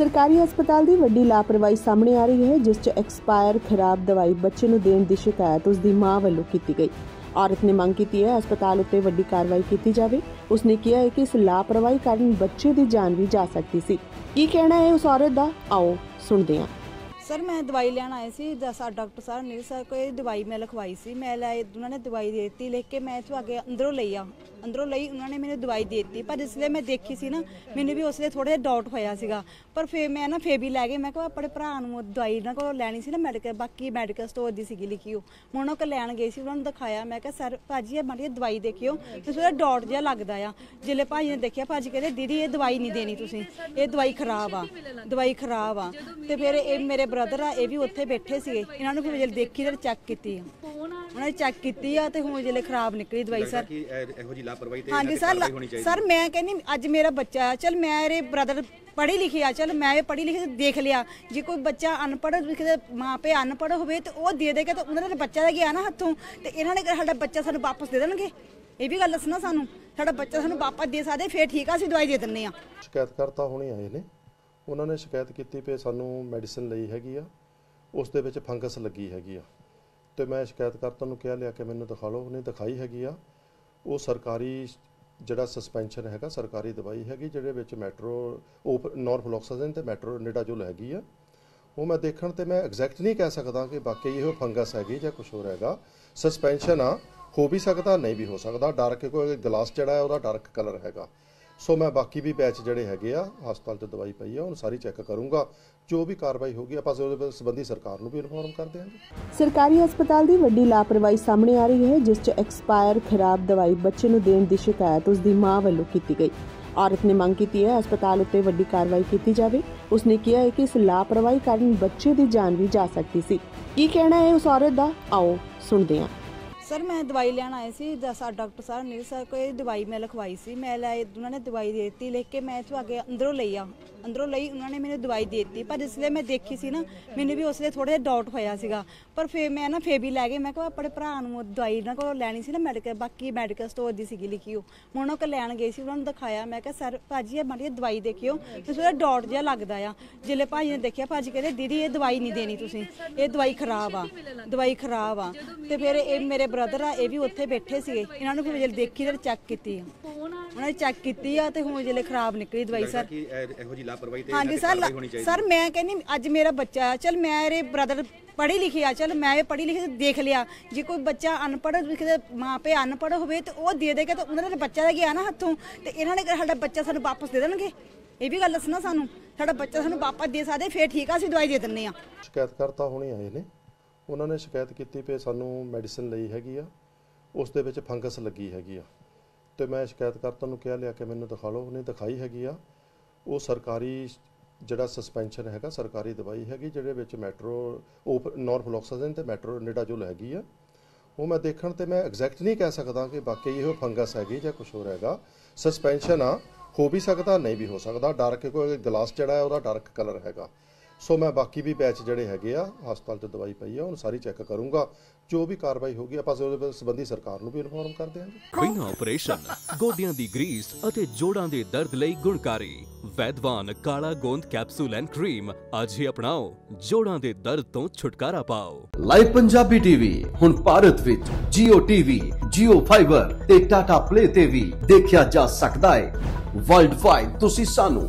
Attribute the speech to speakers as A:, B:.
A: ਸਰਕਾਰੀ ਹਸਪਤਾਲ ਦੀ ਵੱਡੀ ਲਾਪਰਵਾਹੀ ਸਾਹਮਣੇ ਆ ਰਹੀ ਹੈ, ਜਿਸ 'ਚ ਐਕਸਪਾਇਰ ਖਰਾਬ ਦਵਾਈ ਬੱਚੇ ਨੂੰ ਦੇਣ ਦੀ ਸ਼ਿਕਾਇਤ ਉਸ ਦੀ ਮਾਂ ਵੱਲੋਂ ਕੀਤੀ ਗਈ। ਔਰਤ ਨੇ ਮੰਗ ਕੀਤੀ ਹੈ ਹਸਪਤਾਲ ਉੱਤੇ ਵੱਡੀ ਕਾਰਵਾਈ ਕੀਤੀ ਜਾਵੇ। ਉਸਨੇ ਕਿਹਾ ਹੈ ਕਿ ਇਸ ਲਾਪਰਵਾਹੀ ਕਾਰਨ ਬੱਚੇ ਦੀ ਜਾਨ ਵੀ ਜਾ ਸਕਦੀ ਸੀ। ਕੀ ਕਹਿਣਾ ਹੈ ਉਸ ਔਰਤ ਦਾ? ਆਓ ਸੁਣਦੇ ਹਾਂ।
B: ਸਰ ਮੈਂ ਦਵਾਈ ਲੈਣ ਆਈ ਸੀ ਦਸ ਡਾਕਟਰ ਸਾਹਿਬ ਨੇ ਸਰ ਕੋਈ ਦਵਾਈ ਮੈਂ ਲਿਖਵਾਈ ਸੀ ਮੈਂ ਲੈ ਉਹਨਾਂ ਨੇ ਦਵਾਈ ਦੇ ਦਿੱਤੀ ਲਿਖ ਕੇ ਮੈਂ ਇੱਥੋਂ ਅੱਗੇ ਅੰਦਰੋਂ ਲਈ ਆ ਅੰਦਰੋਂ ਲਈ ਉਹਨਾਂ ਨੇ ਮੈਨੂੰ ਦਵਾਈ ਦੇ ਦਿੱਤੀ ਪਰ ਇਸ ਲਈ ਮੈਂ ਦੇਖੀ ਸੀ ਨਾ ਮੈਨੂੰ ਵੀ ਉਸ ਲਈ ਥੋੜਾ ਜਿਹਾ ਡਾਊਟ ਹੋਇਆ ਸੀਗਾ ਪਰ ਫੇਰ ਮੈਂ ਨਾ ਫੇਰ ਵੀ ਲੈ ਗਈ ਮੈਂ ਕਿਹਾ ਆਪਣੇ ਭਰਾ ਨੂੰ ਦਵਾਈ ਇਹਨਾਂ ਕੋਲੋਂ ਲੈਣੀ ਸੀ ਨਾ ਮੈਡੀਕਲ ਬਾਕੀ ਮੈਡੀਕਲ ਸਟੋਰ ਦੀ ਸੀਗੀ ਲਿਖੀ ਉਹ ਮੈਂ ਉਹਨਾਂ ਕੋਲ ਲੈਣ ਗਈ ਸੀ ਉਹਨਾਂ ਨੂੰ ਦਿਖਾਇਆ ਮੈਂ ਕਿਹਾ ਸਰ ਭਾਜੀ ਇਹ ਮਾੜੀ ਜਿਹੀ ਦਵਾਈ ਦੇਖਿਓ ਤੇ ਥੋੜਾ ਡਾਊਟ ਜਿਹਾ ਲੱਗਦਾ ਆ ਜਿਲੇ ਭਾਜੀ ਨੇ ਦੇਖਿਆ ਭਾਜੀ ਕਹਿੰਦੇ ਦੀਦੀ ਇਹ ਦਵਾਈ ਨਹੀਂ ਦੇਣੀ ਤੁਸੀਂ ਇਹ ਦਵਾਈ ਖਰਾਬ ਆ ਦਵਾਈ ਖਰਾਬ ਆ ਤੇ ਫਿਰ ਇਹ ਮੇਰੇ ਬ੍ਰਦਰ ਆ ਇਹ ਵੀ ਉੱਥੇ ਬੈਠੇ ਸੀਗੇ। ਇਹਨਾਂ ਨੂੰ ਫਿਰ ਦੇਖੀ ਤੇ ਚੈੱਕ ਕੀਤੀ ਆ। ਉਹਨਾਂ ਨੇ ਚੈੱਕ ਕੀਤੀ ਆ ਤੇ ਹੁਣ ਜਿਹੜੇ ਖਰਾਬ ਨਿਕਲੀ ਦਵਾਈ ਸਰ।
C: ਕਿ ਇਹ- ਜੀ ਲਾਪਰਵਾਹੀ ਤੇ
B: ਹਾਂਜੀ ਸਰ ਸਰ ਮੈਂ ਕਹਿੰਦੀ ਅੱਜ ਮੇਰਾ ਬੱਚਾ ਆ। ਚਲ ਮੇਰੇ ਬ੍ਰਦਰ ਪੜ੍ਹੀ ਲਿਖੀ ਆ। ਚਲ ਮੈਂ ਇਹ ਪੜ੍ਹੀ ਲਿਖੀ ਦੇਖ ਲਿਆ। ਜੇ ਕੋਈ ਬੱਚਾ ਅਨਪੜ੍ਹ ਕਿਸੇ ਮਾਂ ਪਿਓ ਅਨਪੜ੍ਹ ਹੋਵੇ ਤੇ ਉਹ ਦੇ ਦੇਗਾ ਤਾਂ ਉਹਨਾਂ ਦਾ ਬੱਚਾ ਦਾ ਗਿਆ ਨਾ ਹੱਥੋਂ? ਤੇ ਇਹਨਾਂ ਨੇ ਸਾਡਾ ਬੱਚਾ ਸਾਨੂੰ ਵਾਪਸ ਦੇ ਦੇਣਗੇ? ਇਹ ਵੀ ਗੱਲ ਦੱਸਣਾ ਸਾਨੂੰ। ਸਾਡਾ ਬੱਚਾ ਸਾਨੂੰ ਵਾਪਸ ਦੇ ਸਕਦੇ ਫੇਰ ਠੀਕ ਆ ਅਸੀਂ ਦਵਾਈ ਦੇ ਦਿੰਨੇ ਆ
D: ਸ਼ਿਕਾਇਤਕਰਤਾ ਹੁਣੇ ਆਏ ਨੇ ਉਹਨਾਂ ਨੇ ਸ਼ਿਕਾਇਤ ਕੀਤੀ ਪਈ ਸਾਨੂੰ ਮੈਡੀਸਨ ਲਈ ਹੈਗੀ ਆ, ਉਸ ਦੇ ਵਿੱਚ ਫੰਗਸ ਲੱਗੀ ਹੈਗੀ ਆ। ਤੇ ਮੈਂ ਸ਼ਿਕਾਇਤ ਸ਼ਿਕਾਇਤਕਰਤਾ ਨੂੰ ਕਿਹਾ, ਲਿਆ ਕਿ ਮੈਨੂੰ ਦਿਖਾ ਲਓ ਉਹਨੇ ਦਿਖਾਈ ਹੈਗੀ ਆ। ਉਹ ਸਰਕਾਰੀ ਜਿਹੜਾ ਸਸਪੈਂਸ਼ਨ ਹੈਗਾ, ਸਰਕਾਰੀ ਦਵਾਈ ਹੈਗੀ, ਜਿਹਦੇ ਵਿੱਚ ਮੈਟਰੋ ਨੋਰਫਲੋਕਸਾਸਿਨ ਤੇ ਮੈਟਰੋ ਨਿਡਾਜੋਲ ਹੈਗੀ ਆ। ਉਹ ਮੈਂ ਦੇਖਣ ਤੇ ਮੈਂ ਐਗਜ਼ੈਕਟ ਨਹੀਂ ਕਹਿ ਸਕਦਾ ਕਿ ਵਾਕਈ ਇਹ ਫੰਗਸ ਹੈਗੀ ਜਾਂ ਕੁਝ ਹੋਰ ਹੈਗਾ। ਸਸਪੈਂਸ਼ਨ ਆ, ਹੋ ਵੀ ਸਕਦਾ, ਨਹੀਂ ਵੀ ਹੋ ਸਕਦਾ। ਡਾਰਕ ਕੋਈ ਗਲਾਸ ਜਿਹੜਾ ਹੈ, ਉਹਦਾ ਡਾਰਕ ਕਲਰ ਹੈਗਾ। ਸੋ ਮੈਂ ਬਾਕੀ ਵੀ ਬੈਚ ਜਿਹੜੇ ਹੈਗੇ ਆ, ਹਸਪਤਾਲ 'ਚ ਦਵਾਈ ਪਈ ਆ, ਉਹਨੂੰ ਸਾਰੀ ਚੈੱਕ ਕਰੂੰਗਾ। ਜੋ ਵੀ ਕਾਰਵਾਈ ਹੋਗੀ ਆਪਾਂ ਉਹਦੇ ਸੰਬੰਧੀ ਸਰਕਾਰ ਨੂੰ ਵੀ ਇਨਫੋਰਮ ਕਰ ਦਿਆਂਗੇ।
A: ਸਰਕਾਰੀ ਹਸਪਤਾਲ ਦੀ ਵੱਡੀ ਲਾਪਰਵਾਹੀ ਸਾਹਮਣੇ ਆ ਰਹੀ ਹੈ, ਜਿਸ 'ਚ ਐਕਸਪਾਇਰ ਖਰਾਬ ਦਵਾਈ ਬੱਚੇ ਨੂੰ ਦੇਣ ਦੀ ਸ਼ਿਕਾਇਤ ਉਸ ਦੀ ਮਾਂ ਵੱਲੋਂ ਕੀਤੀ ਗਈ। ਔਰਤ ਨੇ ਮੰਗ ਕੀਤੀ ਹੈ, ਹਸਪਤਾਲ ਉੱਤੇ ਵੱਡੀ ਕਾਰਵਾਈ ਕੀਤੀ ਜਾਵੇ। ਉਸਨੇ ਕਿਹਾ ਹੈ ਕਿ ਇਸ ਲਾਪਰਵਾਹੀ ਕਾਰਨ ਬੱਚੇ ਦੀ ਜਾਨ ਵੀ ਜਾ ਸਕਦੀ ਸੀ। ਕੀ ਕਹਿਣਾ ਹੈ ਉਸ ਔਰਤ ਦਾ? ਆਓ ਸੁਣਦੇ ਹਾਂ।
B: ਸਰ, ਮੈਂ ਦਵਾਈ ਲੈਣ ਆਏ ਸੀ ਦਸ ਡਾਕਟਰ ਸਾਹਿਬ ਨੇ ਸਰ, ਕੋਈ ਦਵਾਈ ਮੈਂ ਲਿਖਵਾਈ ਸੀ। ਮੈਂ ਲੈ, ਉਹਨਾਂ ਨੇ ਦਵਾਈ ਦੇ ਦਿੱਤੀ, ਲਿਖ ਕੇ ਮੈਂ ਇੱਥੋਂ ਅੱਗੇ ਅੰਦਰੋਂ ਲਈ ਆ। ਅੰਦਰੋਂ ਲਈ, ਉਹਨਾਂ ਨੇ ਮੈਨੂੰ ਦਵਾਈ ਦੇ ਦਿੱਤੀ। ਪਰ ਇਸ ਲਈ ਮੈਂ ਦੇਖੀ ਸੀ ਨਾ, ਮੈਨੂੰ ਵੀ ਉਸ ਲਈ ਥੋੜਾ ਜਿਹਾ ਡਾਊਟ ਹੋਇਆ ਸੀਗਾ। ਪਰ ਫੇ ਮੈਂ ਨਾ ਫੇਰ ਵੀ ਲੈ ਗਈ। ਮੈਂ ਕਿਹਾ ਆਪਣੇ ਭਰਾ ਨੂੰ ਦਵਾਈ ਨਾ ਕੋਲ ਲੈਣੀ ਸੀ ਨਾ ਮੈਡੀਕਲ ਬਾਕੀ ਮੈਡੀਕਲ ਸਟੋਰ ਦੀ ਸੀਗੀ ਲਿਖੀ ਉਹ। ਮੈਂ ਉਹਨਾਂ ਕੋਲ ਲੈਣ ਗਈ ਸੀ, ਉਹਨਾਂ ਨੂੰ ਦਿਖਾਇਆ। ਮੈਂ ਕਿਹਾ, ਸਰ, ਭਾਜੀ, ਇਹ ਮਾੜੀ ਜਿਹੀ ਦਵਾਈ ਦੇਖਿਓ। ਤੇ ਥੋੜਾ ਡਾਊਟ ਜਿਹਾ ਲੱਗਦਾ ਆ। ਜਿਲੇ ਭਾਜੀ ਨੇ ਦੇਖਿਆ, ਭਾਜੀ ਕਹਿੰਦੇ, ਦੀਦੀ, ਇਹ ਦਵਾਈ ਨਹੀਂ ਦੇਣੀ ਤੁਸੀਂ। ਇਹ ਦਵਾਈ ਖਰਾਬ ਆ। ਦਵਾਈ ਖਰਾਬ ਆ। ਤੇ ਫਿਰ ਇਹ ਮੇਰੇ ਬ੍ਰਦਰ ਆ ਇਹ ਵੀ ਉੱਥੇ ਬੈਠੇ ਸੀਗੇ। ਇਹਨਾਂ ਨੂੰ ਫਿਰ ਦੇਖੀ ਤੇ ਚੈੱਕ ਕੀਤੀ ਆ। ਉਹਨਾਂ ਨੇ ਚੈੱਕ ਕੀਤੀ ਆ ਤੇ ਹੁਣ ਜਿਹੜੇ ਖਰਾਬ ਨਿਕਲੀ ਦਵਾਈ ਸਰ।
C: ਕਿ ਇਹ- ਇਹੋ ਜੀ ਲਾਪਰਵਾਹੀ ਤੇ
B: ਹਾਂਜੀ
C: ਤੇ
B: ਸਰ
C: ਕਾਰਵਾਈ ਹੋਣੀ ਚਾਹੀਦੀ
B: ਸਰ ਮੈਂ ਕਹਿੰਦੀ ਅੱਜ ਮੇਰਾ ਬੱਚਾ ਆ। ਚਲ ਮੇਰੇ ਬ੍ਰਦਰ ਪੜ੍ਹੀ ਲਿਖੀ ਆ। ਚਲ ਮੈਂ ਇਹ ਪੜ੍ਹੀ ਲਿਖੀ ਦੇਖ ਲਿਆ। ਜੇ ਕੋਈ ਬੱਚਾ ਅਨਪੜ੍ਹ ਕਿਸੇ ਮਾਂ ਪਿਓ ਅਨਪੜ੍ਹ ਹੋਵੇ ਤੇ ਉਹ ਦੇ ਦੇਗਾ ਤਾਂ ਉਹਨਾਂ ਦਾ ਬੱਚਾ ਦਾ ਗਿਆ ਨਾ ਹੱਥੋਂ? ਤੇ ਇਹਨਾਂ ਨੇ ਕਿਹਾ ਸਾਡਾ ਬੱਚਾ ਸਾਨੂੰ ਵਾਪਸ ਦੇ ਦੇਣਗੇ? ਇਹ ਵੀ ਗੱਲ ਦੱਸਣਾ ਸਾਨੂੰ। ਸਾਡਾ ਬੱਚਾ ਸਾਨੂੰ ਵਾਪਸ ਦੇ ਸਕਦੇ ਫੇਰ ਠੀਕ ਆ ਅਸੀਂ ਦਵਾਈ ਦੇ ਦਿੰਨੇ ਆ।
D: ਸ਼ਿਕਾਇਤਕਰਤਾ ਹੁਣੇ ਆਏ ਨੇ ਉਹਨਾਂ ਨੇ ਸ਼ਿਕਾਇਤ ਕੀਤੀ ਪਈ ਸਾਨੂੰ ਮੈਡੀਸਿਨ ਲਈ ਹੈਗੀ ਆ, ਉਸ ਦੇ ਵਿੱਚ ਫੰਗਸ ਲੱਗੀ ਹੈਗੀ ਆ। ਤੇ ਮੈਂ ਸ਼ਿਕਾਇਤਕਰਤਾ ਨੂੰ ਕਿਹਾ, ਲਿਆ ਕਿ ਮੈਨੂੰ ਦਿਖਾ ਲਓ ਉਹਨੇ ਦਿਖਾਈ ਹੈਗੀ ਆ। ਉਹ ਸਰਕਾਰੀ ਜਿਹੜਾ ਸਸਪੈਂਸ਼ਨ ਹੈਗਾ, ਸਰਕਾਰੀ ਦਵਾਈ ਹੈਗੀ, ਜਿਹਦੇ ਵਿੱਚ ਮੈਟਰੋ ਨੋਰਫਲੋਕਸਾਸਿਨ ਤੇ ਮੈਟਰੋ ਨਿਡਾਜੋਲ ਹੈਗੀ ਆ। ਉਹ ਮੈਂ ਦੇਖਣ ਤੇ ਮੈਂ ਐਗਜ਼ੈਕਟ ਨਹੀਂ ਕਹਿ ਸਕਦਾ ਕਿ ਵਾਕਈ ਇਹੋ ਫੰਗਸ ਹੈਗੀ ਜਾਂ ਕੁਝ ਹੋਰ ਹੈਗਾ। ਸਸਪੈਂਸ਼ਨ ਆ, ਹੋ ਵੀ ਸਕਦਾ, ਨਹੀਂ ਵੀ ਹੋ ਸਕਦਾ। ਡਾਰਕ ਕੋਈ ਗਲਾਸ ਜਿਹੜਾ ਹੈ, ਉਹਦਾ ਡਾਰਕ ਕਲਰ ਹੈਗਾ। ਸੋ ਮੈਂ ਬਾਕੀ ਵੀ ਬੈਚ ਜਿਹੜੇ ਹੈਗੇ ਆ ਹਸਪਤਾਲ 'ਚ ਦਵਾਈ ਪਈ ਆ ਉਹਨੂੰ ਸਾਰੀ ਚੈੱਕ ਕਰੂੰਗਾ। ਜੋ ਵੀ ਕਾਰਵਾਈ ਹੋਗੀ ਆਪਾਂ ਉਹਦੇ ਸੰਬੰਧੀ ਸਰਕਾਰ ਨੂੰ ਵੀ ਇਨਫੋਰਮ ਕਰ ਦਿਆਂਗੇ।
E: ਬਿਨਾਂ ਆਪਰੇਸ਼ਨ ਗੋਡਿਆਂ ਦੀ ਗਰੀਸ ਅਤੇ ਜੋੜਾਂ ਦੇ ਦਰਦ ਲਈ ਗੁਣਕਾਰੀ। ਵੈਦਵਾਨ ਕਾਲਾ ਗੋਂਦ ਕੈਪਸੂਲ ਐਂਡ ਕਰੀਮ ਅੱਜ ਹੀ ਅਪਣਾਓ। ਜੋੜਾਂ ਦੇ ਦਰਦ ਤੋਂ ਛੁਟਕਾਰਾ ਪਾਓ।
F: ਲਾਈਵ ਪੰਜਾਬੀ ਟੀਵੀ ਹੁਣ ਭਾਰਤ ਵਿੱਚ Jio TV, Jio Fiber ਤੇ Tata Play ਤੇ ਵੀ ਦੇਖਿਆ ਜਾ ਸਕਦਾ ਹੈ। ਵਰਲਡ ਵਾਈਡ ਤੁਸੀਂ ਸਾਨੂੰ